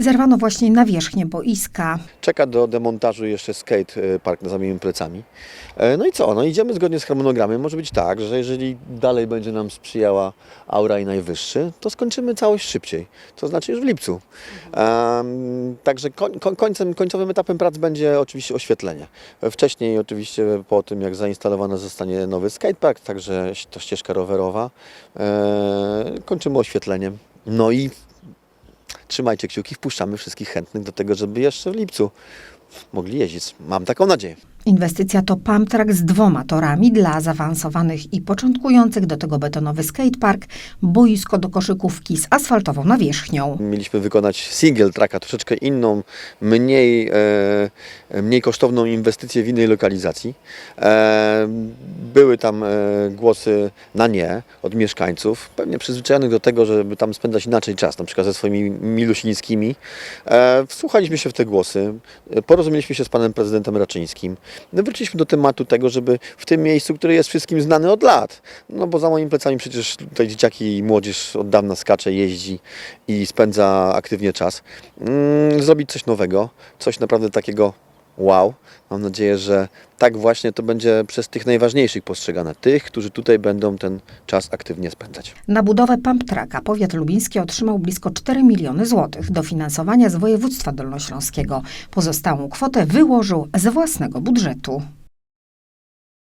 Zerwano właśnie nawierzchnię boiska. Czeka do demontażu jeszcze skate e, park za moimi plecami. E, No i co? No idziemy zgodnie z harmonogramem. Może być tak, że jeżeli dalej będzie nam sprzyjała aura i najwyższy, to skończymy całość szybciej. To znaczy już w lipcu. Em, także koń, koń- końcem, końcowym etapem prac będzie oczywiście oświetlenie. Wcześniej oczywiście po tym jak zainstalowana zostanie nowy skatepark, także to ścieżka rowerowa, e, kończymy oświetleniem. No i trzymajcie kciuki, wpuszczamy wszystkich chętnych do tego, żeby jeszcze w lipcu mogli jeździć. Mam taką nadzieję. Inwestycja to pump track z dwoma torami dla zaawansowanych i początkujących, do tego betonowy skatepark, boisko do koszykówki z asfaltową nawierzchnią. Mieliśmy wykonać single tracka, troszeczkę inną, mniej, e, mniej kosztowną inwestycję w innej lokalizacji. E, były tam e, głosy na nie od mieszkańców, pewnie przyzwyczajonych do tego, żeby tam spędzać inaczej czas, na przykład ze swoimi milusińskimi. E, wsłuchaliśmy się w te głosy, porozumieliśmy się z panem prezydentem Raczyńskim. No, wróciliśmy do tematu tego, żeby w tym miejscu, które jest wszystkim znane od lat, no bo za moimi plecami przecież tutaj dzieciaki i młodzież od dawna skacze, jeździ i spędza aktywnie czas, mm, zrobić coś nowego, coś naprawdę takiego wow. Mam nadzieję, że tak właśnie to będzie przez tych najważniejszych postrzegane, tych, którzy tutaj będą ten czas aktywnie spędzać. Na budowę pump tracka powiat lubiński otrzymał blisko 4 miliony złotych dofinansowania z województwa dolnośląskiego. Pozostałą kwotę wyłożył ze własnego budżetu.